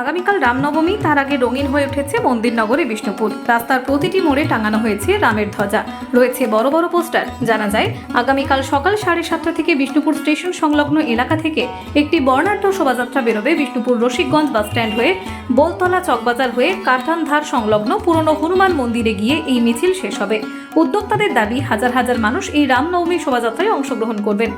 আগামীকাল রামনবমী, তার আগে রঙিন হয়ে উঠেছে মন্দিরনগরে বিষ্ণুপুর। রাস্তার প্রতিটি মোড়ে টাঙানো হয়েছে রামের ধ্বজা। রয়েছে বড় বড় পোস্টার। জানা যায়, আগামীকাল সকাল সাড়ে সাতটা থেকে বিষ্ণুপুর স্টেশন সংলগ্ন এলাকা থেকে একটি বর্ণাঢ্য শোভাযাত্রা বেরোবে বিষ্ণুপুর রসিকগঞ্জ বাস স্ট্যান্ড হয়ে, বোলতলা চকবাজার হয়ে কাঠানধার সংলগ্ন পুরনো হনুমান মন্দিরে গিয়ে এই মিছিল শেষ হবে। উদ্যোক্তাদের দাবি, হাজার হাজার মানুষ এই রামনবমী শোভাযাত্রায় অংশগ্রহণ করবেন।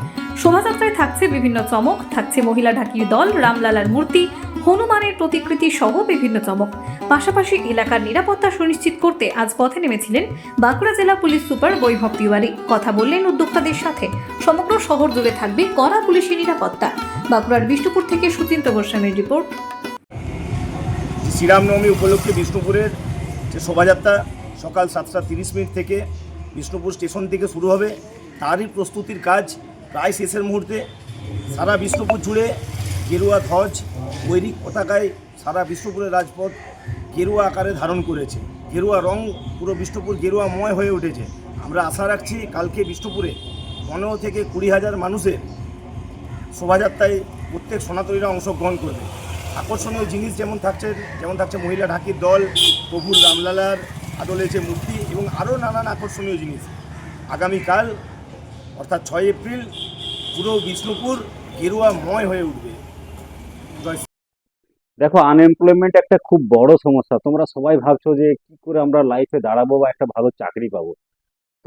শোভাযাত্রায় থাকছে বিভিন্ন চমক, থাকছে মহিলা ঢাকির দল, রামলালার মূর্তি হনুমানের প্রতিকৃতি সহ বিভিন্ন চমক। পাশাপাশি এলাকার নিরাপত্তা সুনিশ্চিত করতে আজ পথে নেমেছিলেন বাঁকুড়া জেলা পুলিশ সুপার বৈভব তিওয়ারি। কথা বললেন উদ্যোক্তাদের সাথে। সমগ্র শহর জুড়ে থাকবে কড়া পুলিশি নিরাপত্তা। বাঁকুড়ার বিষ্ণুপুর থেকে সুচিন্ত গোস্বামীর রিপোর্ট। শ্রীরামনবমী উপলক্ষে বিষ্ণুপুরের যে শোভাযাত্রা সকাল সাতটা তিরিশ মিনিট থেকে বিষ্ণুপুর স্টেশন থেকে শুরু হবে, তারই প্রস্তুতির কাজ প্রায় শেষের মুহূর্তে। সারা বিষ্ণুপুর জুড়ে গেরুয়া ধ্বজ বৈরিক পতাকায় সারা বিষ্ণুপুরের রাজপথ গেরুয়া আকারে ধারণ করেছে। গেরুয়া রং পুরো বিষ্ণুপুর গেরুয়াময় হয়ে উঠেছে। আমরা আশা রাখছি কালকে বিষ্ণুপুরে পনেরো থেকে কুড়ি হাজার মানুষের শোভাযাত্রায় প্রত্যেক সনাতনীরা অংশগ্রহণ করবে। আকর্ষণীয় জিনিস যেমন থাকছে যেমন থাকছে মহিলা ঢাকির দল, প্রভুর রামলালার আদলে যে মূর্তি এবং আরও নানান আকর্ষণীয় জিনিস। আগামীকাল, অর্থাৎ ছয় এপ্রিল, পুরো বিষ্ণুপুর গেরুয়াময় হয়ে উঠবে। দেখো আনএমপ্লয়মেন্ট একটা খুব বড় সমস্যা। তোমরা সবাই ভাবছ যে কি করে আমরা লাইফে দাঁড়াবো বা একটা ভালো চাকরি পাবো।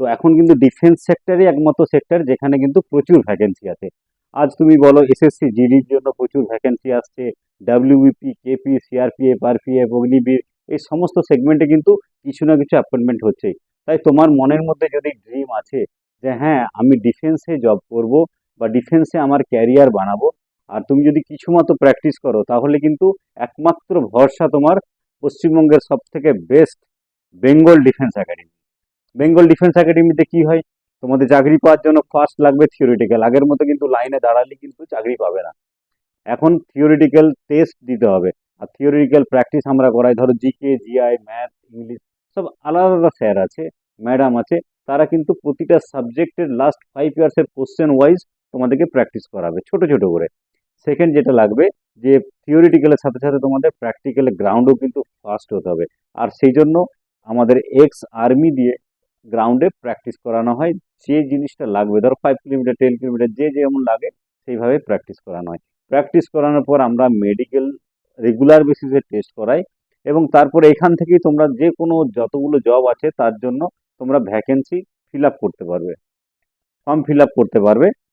তো এখন কিন্তু ডিফেন্স সেক্টরই একমাত্র সেক্টর যেখানে কিন্তু প্রচুর ভ্যাকেন্সি আছে। আজ তুমি বলো এসএসসি জিডির জন্য প্রচুর ভ্যাকেন্সি আসছে। WBP KP CRPF RPF Agniveer এই সমস্ত সেগমেন্টে কিন্তু কিছু না কিছু অ্যাপয়েন্টমেন্ট হচ্ছেই। তাই তোমার মনের মধ্যে যদি ড্রিম আছে যে হ্যাঁ আমি ডিফেন্সে জব করব বা ডিফেন্সে আমার ক্যারিয়ার বানাবো আর তুমি যদি কিছু মতো প্র্যাকটিস করো, তাহলে কিন্তু একমাত্র ভরসা তোমার পশ্চিমবঙ্গের সব থেকে best Bengal defence academy Bengal defence একাডেমিতে কি হয়? তোমাদের চাকরি পাওয়ার জন্য ফার্স্ট লাগবে থিওরিটিক্যাল আগের মতো কিন্তু লাইনে দাঁড়ালে কিন্তু চাকরি পাবে না। এখন থিওরিটিক্যাল টেস্ট দিতে হবে। আর থিওরিটিক্যাল প্র্যাকটিস আমরা করাই। ধরো জিকে জিআই ম্যাথ ইংলিশ সব আলাদা আলাদা স্যার আছে ম্যাডাম আছে। তারা কিন্তু প্রতিটা সাবজেক্টের লাস্ট ফাইভ ইয়ার্সের কোশ্চেন ওয়াইজ তোমাদেরকে প্র্যাকটিস করাবে, ছোট ছোট করে। সেকেন্ড যেটা লাগবে, যে থিওরিটিক্যালের সাথে সাথে তোমাদের প্র্যাকটিক্যাল গ্রাউন্ডও কিন্তু ফাস্ট হতে হবে। আর সেই জন্য আমাদের এক্স আর্মি দিয়ে গ্রাউন্ডে প্র্যাকটিস করানো হয়। যে জিনিসটা লাগবে, ধরো ফাইভ কিলোমিটার টেন কিলোমিটার যে যেমন লাগে, সেইভাবে প্র্যাকটিস করানো হয়। প্র্যাকটিস করানোর পর আমরা মেডিকেল রেগুলার বেসিসে টেস্ট করাই এবং তারপরে এখান থেকেই তোমরা যে কোনো যতগুলো জব আছে, তার জন্য তোমরা ভ্যাকেন্সি ফিল আপ করতে পারবে। ফর্ম ফিল আপ করতে পারবে।